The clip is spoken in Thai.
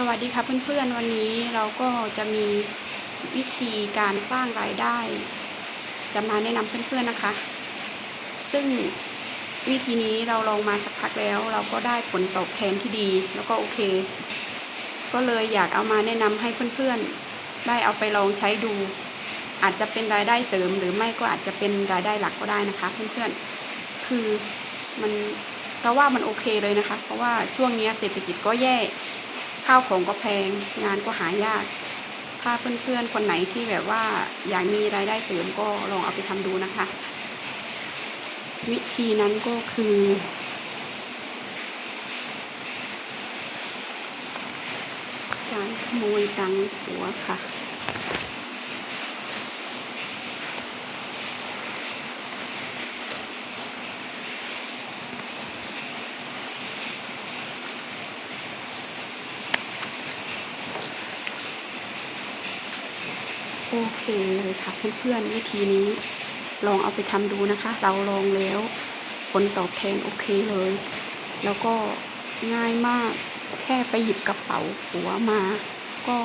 สวัสดีค่ะเพื่อนๆ วันนี้เราก็จะมีวิธีการสร้างรายได้ จะมาแนะนำเพื่อนๆนะคะ ซึ่งวิธีนี้เราลองมาสักพักแล้ว เราก็ได้ผลตอบแทนที่ดี แล้วก็โอเค ก็เลยอยากเอามาแนะนำให้เพื่อนๆ ได้เอาไปลองใช้ดู อาจจะเป็นรายได้เสริม หรือไม่ก็อาจจะเป็นรายได้หลักก็ได้นะคะ เพื่อนๆ คือมันเราว่ามันโอเคเลยนะคะ เพราะว่าช่วงนี้เศรษฐกิจก็แย่ ข้าวของก็แพง งานก็หายาก ถ้าเพื่อนๆคนไหนที่แบบว่าอยากมีรายได้เสริมก็ลองเอาไปทำดูนะคะ วิธีนั้นก็คือการขโมยตังหัวค่ะ โอเคเลยค่ะเพื่อนๆวิธีนี้ ลองเอาไปทำดูนะคะ เราลองแล้วผลตอบแทนโอเคเลย แล้วก็ง่ายมากแค่ไปหยิบกระเป๋าหัวมา ก็